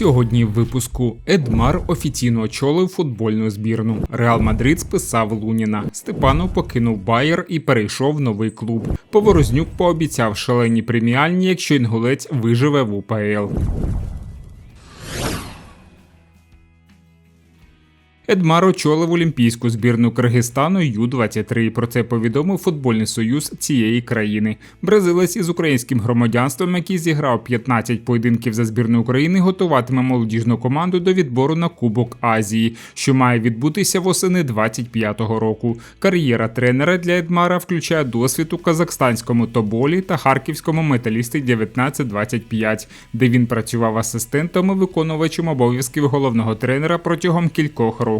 Сьогодні в випуску Едмар офіційно очолив футбольну збірну. Реал Мадрид списав Луніна. Степанов покинув Байер і перейшов в новий клуб. Поворознюк пообіцяв шалені преміальні, якщо інгулець виживе в УПЛ. Едмар очолив олімпійську збірну Киргизстану Ю-23. Про це повідомив футбольний союз цієї країни. Бразилець із українським громадянством, який зіграв 15 поєдинків за збірну України, готуватиме молодіжну команду до відбору на Кубок Азії, що має відбутися восени 25-го року. Кар'єра тренера для Едмара включає досвід у казахстанському Тоболі та харківському металісті 1925, де він працював асистентом і виконувачем обов'язків головного тренера протягом кількох років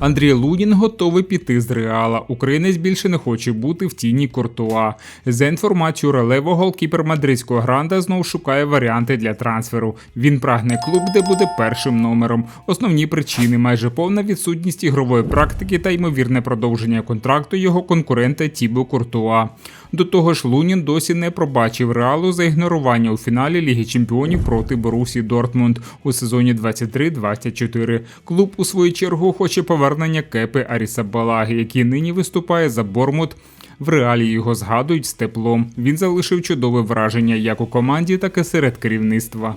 Андрій Лунін готовий піти з реала. Українець більше не хоче бути в тіні Куртуа. За інформацією Релево, голкіпер мадридського гранда знов шукає варіанти для трансферу. Він прагне клуб, де буде першим номером. Основні причини майже повна відсутність ігрової практики та ймовірне продовження контракту його конкурента Тібо Куртуа. До того ж, Лунін досі не пробачив реалу за ігнорування у фіналі Ліги Чемпіонів проти Борусі Дортмунд у сезоні 23-24. Клуб у свою чергу хоче повернення кепи Аріса Балаги, який нині виступає за Бормут. В реалі його згадують з теплом. Він залишив чудове враження як у команді, так і серед керівництва.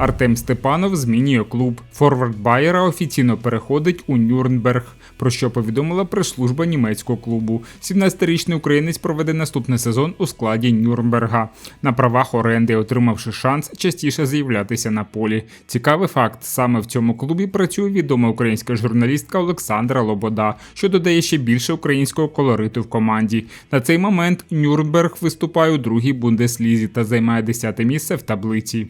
Артем Степанов змінює клуб. Форвард Байера офіційно переходить у Нюрнберг, про що повідомила прес-служба німецького клубу. 17-річний українець проведе наступний сезон у складі Нюрнберга на правах оренди, отримавши шанс частіше з'являтися на полі. Цікавий факт: саме в цьому клубі працює відома українська журналістка Олександра Лобода, що додає ще більше українського колориту в команді. На цей момент Нюрнберг виступає у другій бундеслізі та займає 10 місце в таблиці.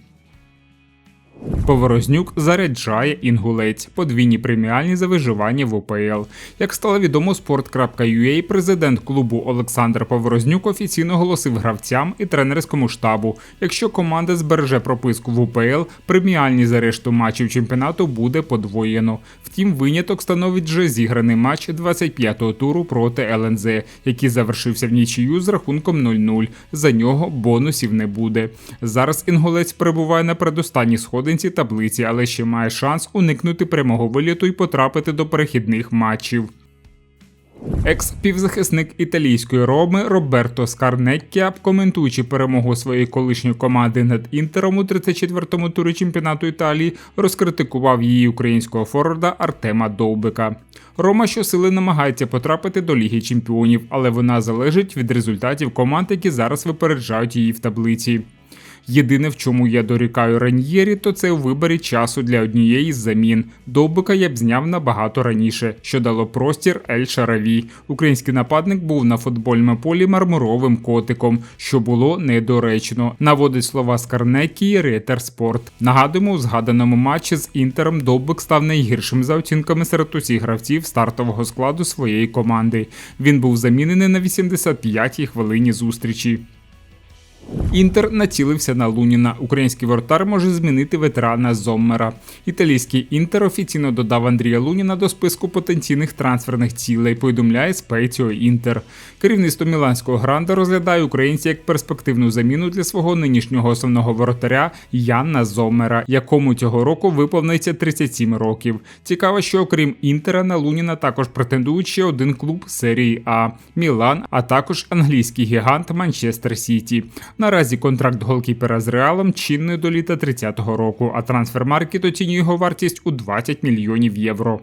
Поворознюк заряджає інгулець, подвійні преміальні за виживання в ОПЛ. Як стало відомо, sport.ua, президент клубу Олександр Поворознюк офіційно оголосив гравцям і тренерському штабу. Якщо команда збереже прописку в УПЛ, преміальні за решту матчів чемпіонату буде подвоєно. Втім, виняток становить вже зіграний матч 25-го туру проти ЛНЗ, який завершився в нічию з рахунком 0-0. За нього бонусів не буде. Зараз інгулець перебуває на предостанній сходинці таблиці, але ще має шанс уникнути прямого виліту і потрапити до перехідних матчів. Екс-півзахисник італійської роми Роберто Скарнеккіа, коментуючи перемогу своєї колишньої команди над інтером у 34-му турі чемпіонату Італії, розкритикував її українського форварда Артема Довбика. Рома щосили намагається потрапити до Ліги Чемпіонів, але вона залежить від результатів команд, які зараз випереджають її в таблиці. Єдине, в чому я дорікаю Раньєрі, то це у виборі часу для однієї з замін. Довбика я б зняв набагато раніше, що дало простір Ель Шараві. Український нападник був на футбольному полі мармуровим котиком, що було недоречно. Наводить слова Скарнекі і Ретер Спорт. Нагадуємо, у згаданому матчі з інтером Довбик став найгіршим за оцінками серед усіх гравців стартового складу своєї команди. Він був замінений на 85-й хвилині зустрічі. Інтер націлився на Луніна. Український вратар може змінити ветерана Зоммера. Італійський інтер офіційно додав Андрія Луніна до списку потенційних трансферних цілей. Повідомляє Спеціо Інтер. Керівництво Міланського гранда розглядає українця як перспективну заміну для свого нинішнього основного воротаря Яна Зоммера, якому цього року виповниться 37 років. Цікаво, що окрім інтера на Луніна також претендують ще один клуб серії А Мілан, а також англійський гігант Манчестер Сіті. Наразі контракт голкіпера з реалом чинний до літа 30-го року, а трансфермаркет оцінює його вартість у 20 мільйонів євро.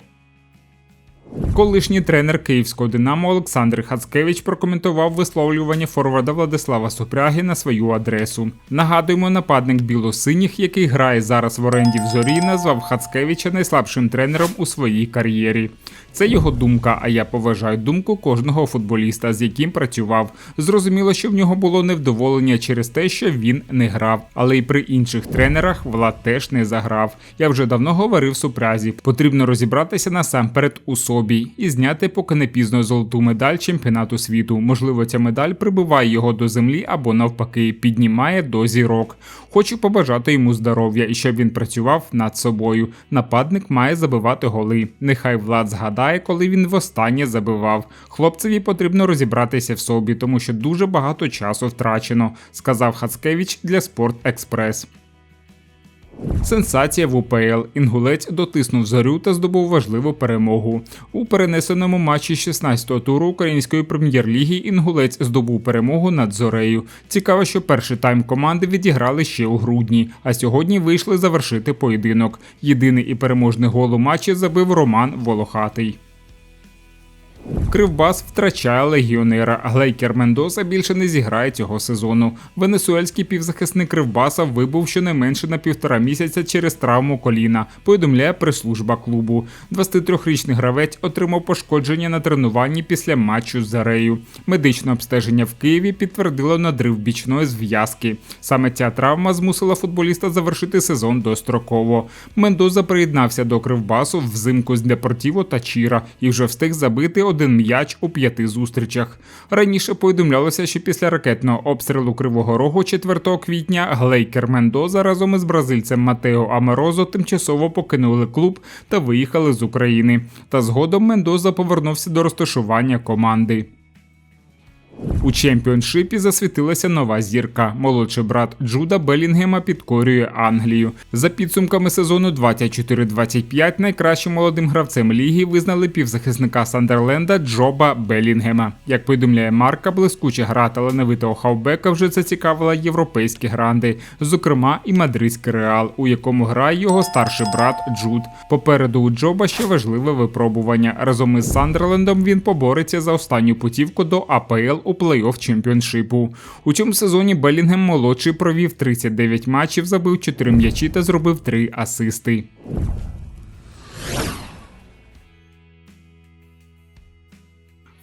Колишній тренер київського Динамо Олександр Хацкевич прокоментував висловлювання форварда Владислава Супряги на свою адресу. Нагадуємо, нападник білосиніх, який грає зараз в оренді в зорі, назвав Хацкевича найслабшим тренером у своїй кар'єрі. Це його думка, а я поважаю думку кожного футболіста, з яким працював. Зрозуміло, що в нього було невдоволення через те, що він не грав, але й при інших тренерах Влад теж не заграв. Я вже давно говорив Супрязі. Потрібно розібратися насамперед у собі і зняти поки не пізно золоту медаль чемпіонату світу. Можливо, ця медаль прибиває його до землі або навпаки піднімає до зірок. Хочу побажати йому здоров'я і щоб він працював над собою. Нападник має забивати голи. Нехай влад згадає, коли він востаннє забивав. Хлопцеві потрібно розібратися в собі, тому що дуже багато часу втрачено, сказав Хацкевич для Спорт Експрес. Сенсація в УПЛ. Інгулець дотиснув зорю та здобув важливу перемогу. У перенесеному матчі 16-го туру української прем'єр-ліги Інгулець здобув перемогу над зорею. Цікаво, що перший тайм команди відіграли ще у грудні, а сьогодні вийшли завершити поєдинок. Єдиний і переможний гол у матчі забив Роман Волохатий. Кривбас втрачає легіонера. Глейкер Мендоса більше не зіграє цього сезону. Венесуельський півзахисник Кривбаса вибув щонайменше на півтора місяця через травму коліна. Повідомляє прес-служба клубу. 23-річний гравець отримав пошкодження на тренуванні після матчу з Зарею. Медичне обстеження в Києві підтвердило надрив бічної зв'язки. Саме ця травма змусила футболіста завершити сезон достроково. Мендоза приєднався до Кривбасу взимку з Депортіво та Чіра і вже встиг забити один м'яч у п'яти зустрічах. Раніше повідомлялося, що після ракетного обстрілу Кривого Рогу 4 квітня Глейкер Мендоза разом із бразильцем Матео Амерозо тимчасово покинули клуб та виїхали з України. Та згодом Мендоза повернувся до розташування команди. У чемпіоншипі засвітилася нова зірка. Молодший брат Джуда Белінгема підкорює Англію. За підсумками сезону 24-25 найкращим молодим гравцем ліги визнали півзахисника Сандерленда Джоба Белінгема. Як повідомляє Марка, блискуча гра талановитого хавбека вже зацікавила європейські гранди, зокрема і мадридський реал, у якому грає його старший брат Джуд. Попереду у Джоба ще важливе випробування. Разом із Сандерлендом він побореться за останню путівку до АПЛ у плей-офф чемпіоншипу. У цьому сезоні Белінгем молодший провів 39 матчів, забив 4 м'ячі та зробив 3 асисти.